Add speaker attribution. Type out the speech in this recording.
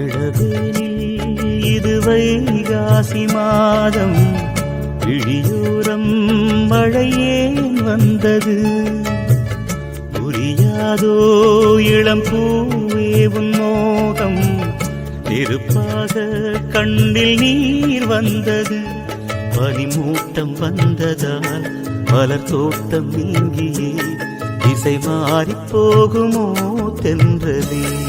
Speaker 1: இளவேனில் இது வைகாசி மாதம். இழியோரம் மழையேன் வந்தது. புரியாதோ இளம் பூவே உன் மோகம். நெருப்பாக கண்ணில் நீர் வந்தது. பனிமூட்டம் வந்ததால் மலர் தோட்டம் நீங்கியே திசை மாறிப் போகுமோ தென்றதே